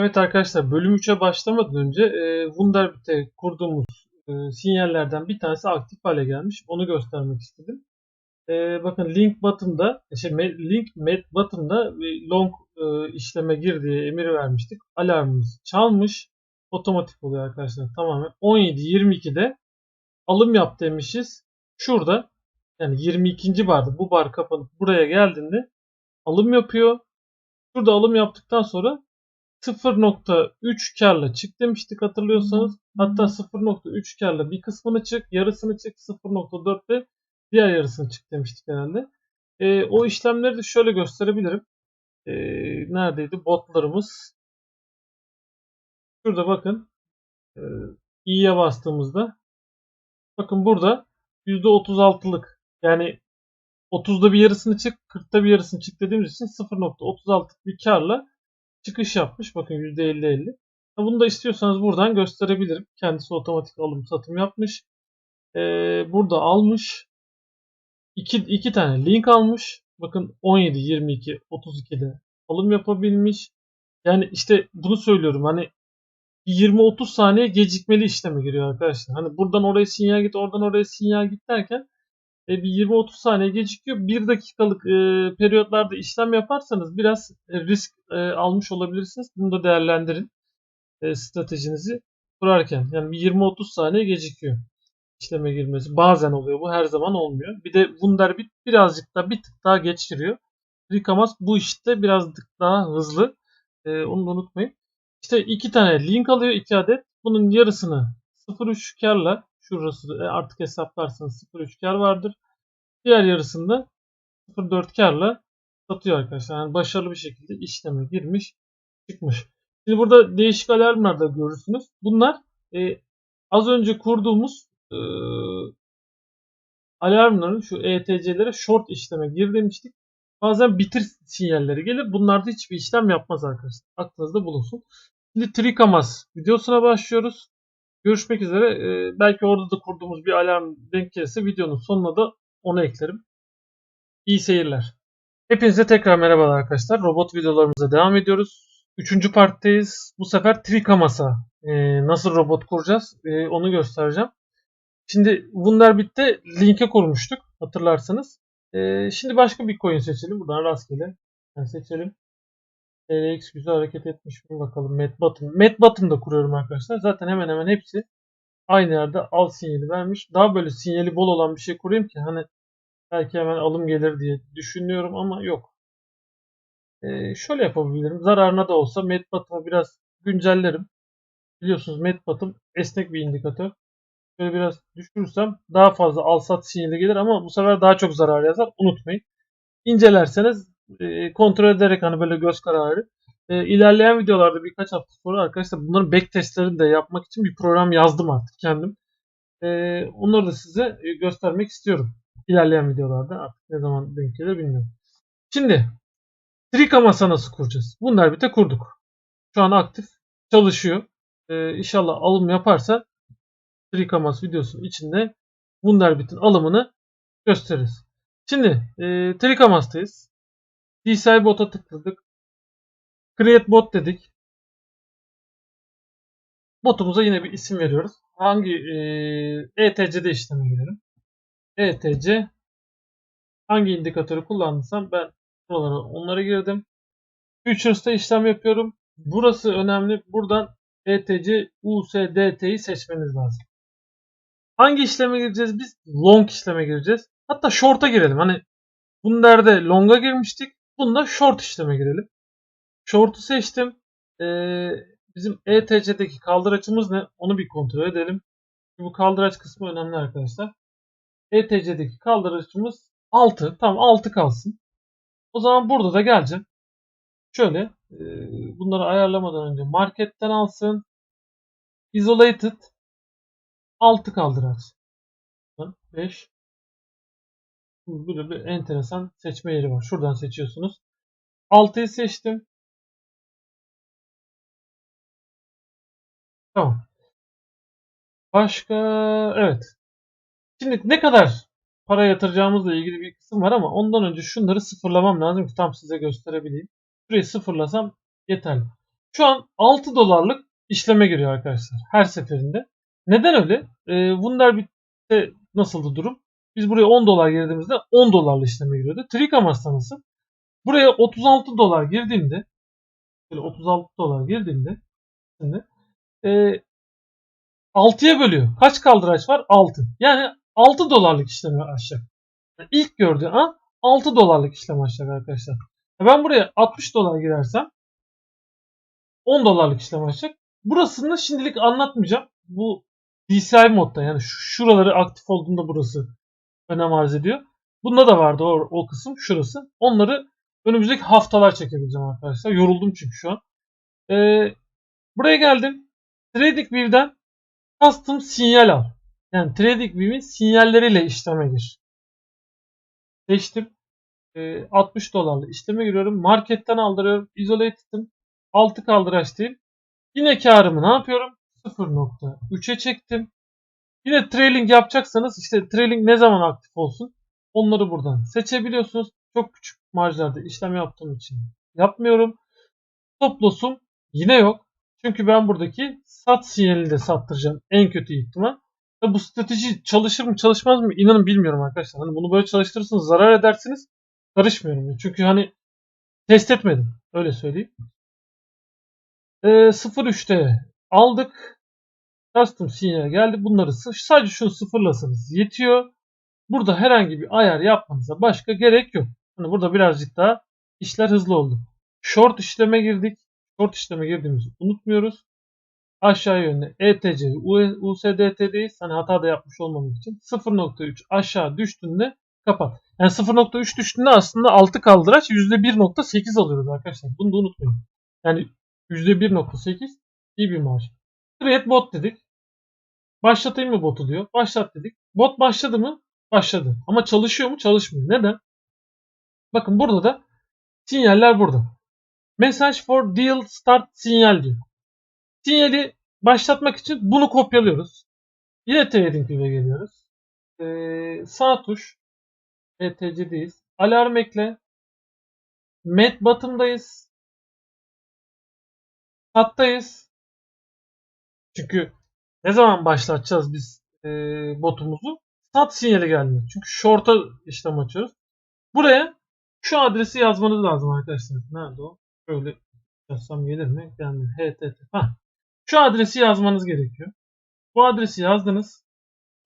Evet arkadaşlar bölüm 3'e başlamadan önce e, Wunderbit'e kurduğumuz e, sinyallerden bir tanesi aktif hale gelmiş. Onu göstermek istedim. E, bakın link button'da şey, me- link met button'da long e, işleme gir diye emir vermiştik. Alarmımız çalmış. Otomatik oluyor arkadaşlar tamamen. 17.22'de alım yap demişiz. Şurada yani 22. barda bu bar kapanıp buraya geldiğinde alım yapıyor. Şurada alım yaptıktan sonra 0.3 karla çık demiştik hatırlıyorsanız. Hatta 0.3 karla bir kısmını çık, yarısını çık, 0.4 ve diğer yarısını çık demiştik herhalde. E, o işlemleri de şöyle gösterebilirim. E, neredeydi? Botlarımız. Şurada bakın. E, i'ye bastığımızda bakın burada %36'lık yani 30'da bir yarısını çık, 40'ta bir yarısını çık dediğimiz için 0.36'lık bir karla çıkış yapmış. Bakın %50-50. Bunu da istiyorsanız buradan gösterebilirim. Kendisi otomatik alım satım yapmış. Ee, burada almış. İki, iki tane link almış. Bakın 17, 22, 32'de alım yapabilmiş. Yani işte bunu söylüyorum. Hani 20-30 saniye gecikmeli işleme giriyor arkadaşlar. Hani buradan oraya sinyal git, oradan oraya sinyal git derken e, bir 20-30 saniye gecikiyor. 1 dakikalık e, periyotlarda işlem yaparsanız biraz e, risk e, almış olabilirsiniz. Bunu da değerlendirin e, stratejinizi kurarken. Yani bir 20-30 saniye gecikiyor işleme girmesi. Bazen oluyor bu her zaman olmuyor. Bir de Wunderbit birazcık da bir tık daha geç giriyor. Rikamas bu işte birazcık daha hızlı. E, onu da unutmayın. İşte iki tane link alıyor iki adet. Bunun yarısını 0.3 karla şurası e, artık hesaplarsanız 0.3 kar vardır. Diğer yarısında 0.4 karla satıyor arkadaşlar. Yani başarılı bir şekilde işleme girmiş çıkmış. Şimdi burada değişik alarmlar da görürsünüz. Bunlar e, az önce kurduğumuz e, alarmların şu ETC'lere short işleme gir demiştik. Bazen bitir sinyalleri gelir. Bunlarda hiçbir işlem yapmaz arkadaşlar. Aklınızda bulunsun. Şimdi Trikamas videosuna başlıyoruz. Görüşmek üzere. Ee, belki orada da kurduğumuz bir alarm denk gelirse videonun sonuna da onu eklerim. İyi seyirler. Hepinize tekrar merhabalar arkadaşlar. Robot videolarımıza devam ediyoruz. Üçüncü parttayız. Bu sefer Trikamas'a e, nasıl robot kuracağız e, onu göstereceğim. Şimdi Wunderbit'te linke kurmuştuk hatırlarsanız. E, şimdi başka bir coin seçelim. Buradan rastgele yani seçelim. TRX güzel hareket etmiş mi bakalım. Met Button. Met Button'da kuruyorum arkadaşlar. Zaten hemen hemen hepsi aynı yerde al sinyali vermiş. Daha böyle sinyali bol olan bir şey kurayım ki hani belki hemen alım gelir diye düşünüyorum ama yok. Ee, şöyle yapabilirim. Zararına da olsa Met Button'ı biraz güncellerim. Biliyorsunuz Met Button esnek bir indikatör. Şöyle biraz düşürürsem daha fazla al sat sinyali gelir ama bu sefer daha çok zarar yazar. Unutmayın. İncelerseniz e, kontrol ederek hani böyle göz kararı. E, ilerleyen videolarda birkaç hafta sonra arkadaşlar bunların back testlerini de yapmak için bir program yazdım artık kendim. E, onları da size göstermek istiyorum. İlerleyen videolarda artık ne zaman denk gelir bilmiyorum. Şimdi Trika masa nasıl kuracağız? Bunlar bir de kurduk. Şu an aktif çalışıyor. Ee, inşallah alım yaparsa Trikamas videosunun içinde Wunderbit'in alımını gösteririz. Şimdi e, Trikamas'tayız. DCI bot'a tıkladık. Create bot dedik. Botumuza yine bir isim veriyoruz. Hangi e, ETC'de işleme girelim. ETC hangi indikatörü kullandıysam ben buralara onlara girdim. Futures'ta işlem yapıyorum. Burası önemli. Buradan ETC USDT'yi seçmeniz lazım. Hangi işleme gireceğiz biz? Long işleme gireceğiz. Hatta short'a girelim. Hani bunlarda long'a girmiştik. Bunda short işleme girelim. Short'u seçtim. Ee, bizim ETC'deki kaldıraçımız ne? Onu bir kontrol edelim. Bu kaldıraç kısmı önemli arkadaşlar. ETC'deki kaldıraçımız 6. Tamam 6 kalsın. O zaman burada da geleceğim. Şöyle e, bunları ayarlamadan önce marketten alsın. Isolated 6 kaldıraç. 5 Burada bir enteresan seçme yeri var. Şuradan seçiyorsunuz. 6'yı seçtim. Tamam. Başka evet. Şimdi ne kadar para yatıracağımızla ilgili bir kısım var ama ondan önce şunları sıfırlamam lazım ki tam size gösterebileyim. Şurayı sıfırlasam yeterli. Şu an 6 dolarlık işleme giriyor arkadaşlar her seferinde. Neden öyle? E, Wunderbit'te nasıldı durum? Biz buraya 10 dolar girdiğimizde 10 dolarlı işleme giriyordu. Trikamas'ta nasıl? Buraya 36 dolar girdiğimde böyle 36 dolar girdiğimde şimdi e, 6'ya bölüyor. Kaç kaldıraç var? 6. Yani 6 dolarlık işlemi açacak. Yani ilk gördüğü an 6 dolarlık işlem açacak arkadaşlar. E Ben buraya 60 dolar girersem 10 dolarlık işlem açacak. Burasını şimdilik anlatmayacağım. Bu DCI modda yani şu- şuraları aktif olduğunda burası önem arz ediyor. Bunda da vardı o, o kısım şurası. Onları önümüzdeki haftalar çekebileceğim arkadaşlar. Yoruldum çünkü şu an. Ee, buraya geldim. TradingView'den custom sinyal al. Yani TradingView'in sinyalleriyle işleme gir. Seçtim. Ee, 60 dolarlı işleme giriyorum. Marketten aldırıyorum. Ettim. 6 kaldıraç değil. Yine karımı ne yapıyorum? 0.3'e çektim. Yine trailing yapacaksanız işte trailing ne zaman aktif olsun onları buradan seçebiliyorsunuz. Çok küçük marjlarda işlem yaptığım için yapmıyorum. Stop loss'um yine yok. Çünkü ben buradaki sat sinyalini de sattıracağım en kötü ihtimal. Tabi bu strateji çalışır mı çalışmaz mı inanın bilmiyorum arkadaşlar. Hani bunu böyle çalıştırırsınız zarar edersiniz. Karışmıyorum. Çünkü hani test etmedim. Öyle söyleyeyim. Ee, 0.3'te aldık. Custom sinyal geldi. Bunları sadece şunu sıfırlasanız yetiyor. Burada herhangi bir ayar yapmanıza başka gerek yok. Hani burada birazcık daha işler hızlı oldu. Short işleme girdik. Short işleme girdiğimizi unutmuyoruz. Aşağı yönlü E ETC, USDT'deyiz. Hani hata da yapmış olmamız için. 0.3 aşağı düştüğünde kapat. Yani 0.3 düştüğünde aslında altı kaldıraç %1.8 alıyoruz arkadaşlar. Bunu da unutmayın. Yani %1.8 iyi bir marj. Create bot dedik. Başlatayım mı botu diyor. Başlat dedik. Bot başladı mı? Başladı. Ama çalışıyor mu? Çalışmıyor. Neden? Bakın burada da sinyaller burada. Message for deal start sinyal diyor. Sinyali başlatmak için bunu kopyalıyoruz. Yine TradingView'e geliyoruz. Ee, sağ tuş ETC'deyiz. Alarm ekle. Met bottom'dayız. Sattayız. Çünkü ne zaman başlatacağız biz e, botumuzu? Sat sinyali gelmiyor. Çünkü short'a işlem açıyoruz. Buraya şu adresi yazmanız lazım arkadaşlar. Nerede o? Şöyle yazsam gelir mi? Yani HTT. Hah. Şu adresi yazmanız gerekiyor. Bu adresi yazdınız.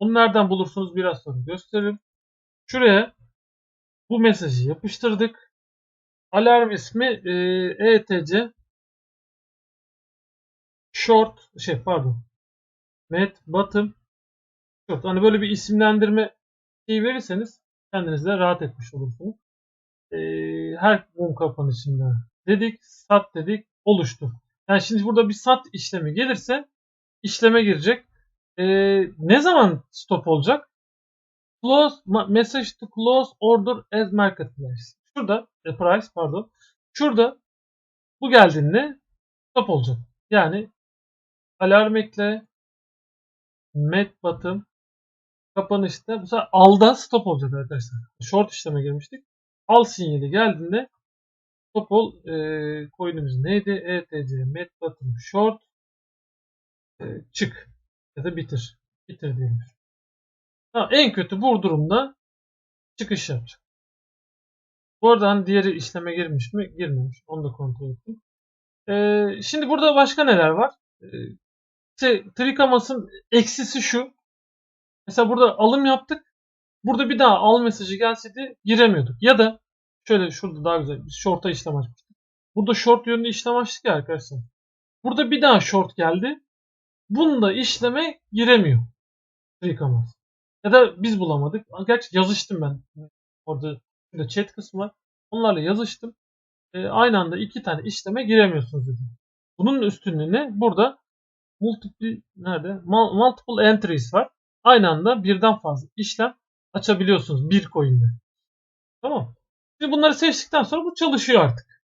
Bunu nereden bulursunuz biraz sonra gösteririm. Şuraya bu mesajı yapıştırdık. Alarm ismi e, ETC short şey pardon met bottom short. Hani böyle bir isimlendirme şey verirseniz kendinize rahat etmiş olursunuz. E, her mum kapanışında dedik sat dedik oluştu. Yani şimdi burada bir sat işlemi gelirse işleme girecek. E, ne zaman stop olacak? Close message to close order as marketplace. Şurada e, price pardon. Şurada bu geldiğinde stop olacak. Yani alarm ekle met bottom kapanışta bu sefer alda stop olacak arkadaşlar. Short işleme girmiştik. Al sinyali geldiğinde stop ol e, coin'imiz neydi? ETC met bottom short e, çık ya da bitir. Bitir diyelim. Ha, en kötü bu durumda çıkış yapacak. Bu arada hani diğeri işleme girmiş mi? Girmemiş. Onu da kontrol ettim. Ee, şimdi burada başka neler var? Ee, işte Trikamas'ın eksisi şu. Mesela burada alım yaptık. Burada bir daha al mesajı gelseydi giremiyorduk. Ya da şöyle şurada daha güzel. Biz short'a işlem açmıştık. Burada short yönlü işlem açtık ya arkadaşlar. Burada bir daha short geldi. Bunda işleme giremiyor. Trikamas. Ya da biz bulamadık. Gerçi yazıştım ben. Orada şurada chat kısmı var. Onlarla yazıştım. E, aynı anda iki tane işleme giremiyorsunuz dedim. Bunun üstünlüğü ne? Burada multiple nerede? Mul- Multiple entries var. Aynı anda birden fazla işlem açabiliyorsunuz bir coin'de. Tamam. Şimdi bunları seçtikten sonra bu çalışıyor artık.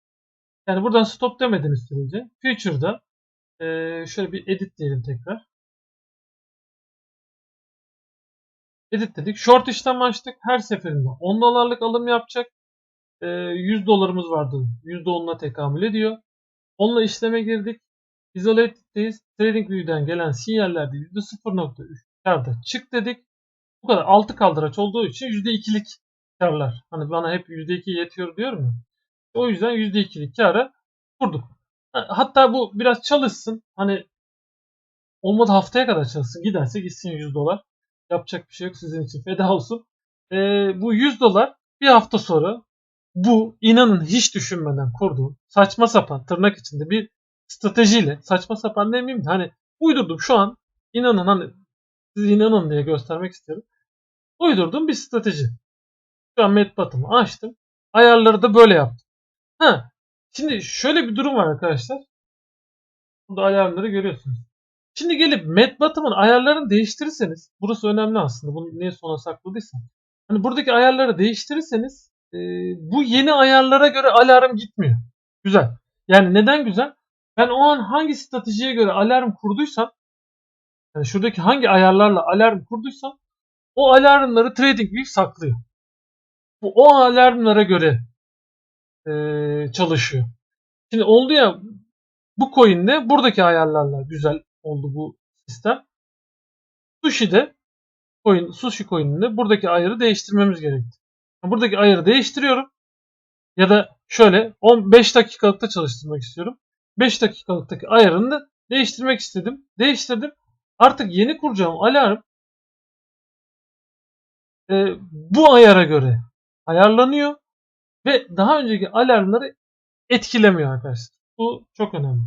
Yani buradan stop demediğiniz sürece future'da şöyle bir edit diyelim tekrar. Edit dedik. Short işlem açtık. Her seferinde 10 dolarlık alım yapacak. E, 100 dolarımız vardı. %10'una tekamül ediyor. Onunla işleme girdik. Isolated'deyiz. TradingView'den gelen sinyallerde %0.3 karda çık dedik. Bu kadar. Altı kaldıraç olduğu için %2'lik karlar. Hani bana hep %2 yetiyor diyorum ya. O yüzden %2'lik kara kurduk. Hatta bu biraz çalışsın. Hani olmadı haftaya kadar çalışsın. Giderse gitsin 100 dolar. Yapacak bir şey yok sizin için. Feda olsun. Ee, bu 100 dolar bir hafta sonra bu inanın hiç düşünmeden kurduğum saçma sapan tırnak içinde bir stratejiyle saçma sapan demeyeyim de hani uydurdum şu an inanın hani siz inanın diye göstermek istiyorum. Uydurduğum bir strateji. Şu an Medbottom'u açtım. Ayarları da böyle yaptım. Ha, şimdi şöyle bir durum var arkadaşlar. Burada ayarları görüyorsunuz. Şimdi gelip Medbottom'un ayarlarını değiştirirseniz burası önemli aslında. Bunu niye sona sakladıysam. Hani buradaki ayarları değiştirirseniz e, bu yeni ayarlara göre alarm gitmiyor. Güzel. Yani neden güzel? Ben o an hangi stratejiye göre alarm kurduysam yani şuradaki hangi ayarlarla alarm kurduysam o alarmları TradingView saklıyor. Bu o alarmlara göre e, çalışıyor. Şimdi oldu ya bu coin'de buradaki ayarlarla güzel oldu bu sistem. Sushi'de coin, Sushi coin'inde buradaki ayarı değiştirmemiz gerekti. Buradaki ayarı değiştiriyorum. Ya da şöyle 15 dakikalıkta çalıştırmak istiyorum. 5 dakikalıktaki ayarını değiştirmek istedim. Değiştirdim. Artık yeni kuracağım alarm e, bu ayara göre ayarlanıyor ve daha önceki alarmları etkilemiyor arkadaşlar. Bu çok önemli.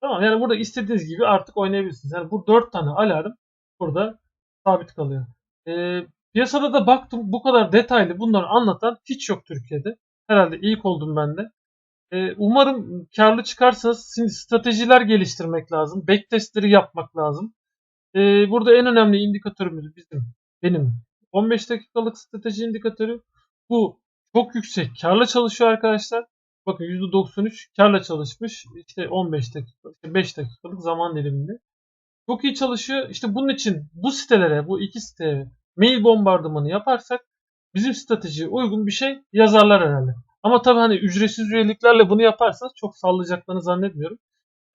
Tamam yani burada istediğiniz gibi artık oynayabilirsiniz. Yani bu 4 tane alarm burada sabit kalıyor. E, piyasada da baktım bu kadar detaylı bunları anlatan hiç yok Türkiye'de. Herhalde ilk oldum ben de. E, umarım karlı çıkarsanız şimdi stratejiler geliştirmek lazım. Backtestleri yapmak lazım. E, burada en önemli indikatörümüz bizim benim 15 dakikalık strateji indikatörü. Bu çok yüksek karla çalışıyor arkadaşlar. Bakın %93 karla çalışmış. İşte 15 dakika, işte 5 dakikalık zaman diliminde. Çok iyi çalışıyor. İşte bunun için bu sitelere, bu iki siteye mail bombardımanı yaparsak bizim stratejiye uygun bir şey yazarlar herhalde. Ama tabii hani ücretsiz üyeliklerle bunu yaparsanız çok sallayacaklarını zannetmiyorum.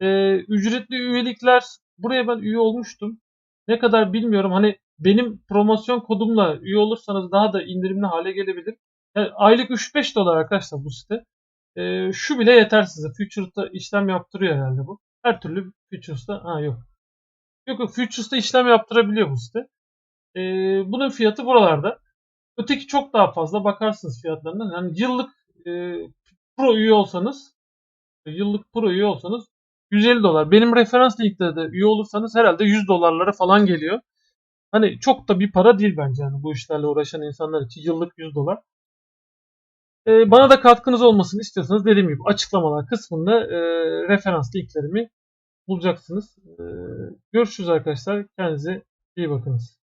Ee, ücretli üyelikler buraya ben üye olmuştum. Ne kadar bilmiyorum. Hani benim promosyon kodumla üye olursanız daha da indirimli hale gelebilir. Yani aylık 3-5 dolar arkadaşlar bu site. Ee, şu bile yeter size. Futures'ta işlem yaptırıyor herhalde bu. Her türlü Futures'ta ha yok. Yok yok Futures'ta işlem yaptırabiliyor bu site. Ee, bunun fiyatı buralarda. Öteki çok daha fazla bakarsınız fiyatlarından. Yani yıllık e, pro üye olsanız yıllık pro üye olsanız 150 dolar. Benim referans linkte de üye olursanız herhalde 100 dolarlara falan geliyor. Hani çok da bir para değil bence yani bu işlerle uğraşan insanlar için yıllık 100 dolar. Ee, bana da katkınız olmasını istiyorsanız dediğim gibi açıklamalar kısmında e, referans linklerimi bulacaksınız. E, görüşürüz arkadaşlar. Kendinize iyi bakınız.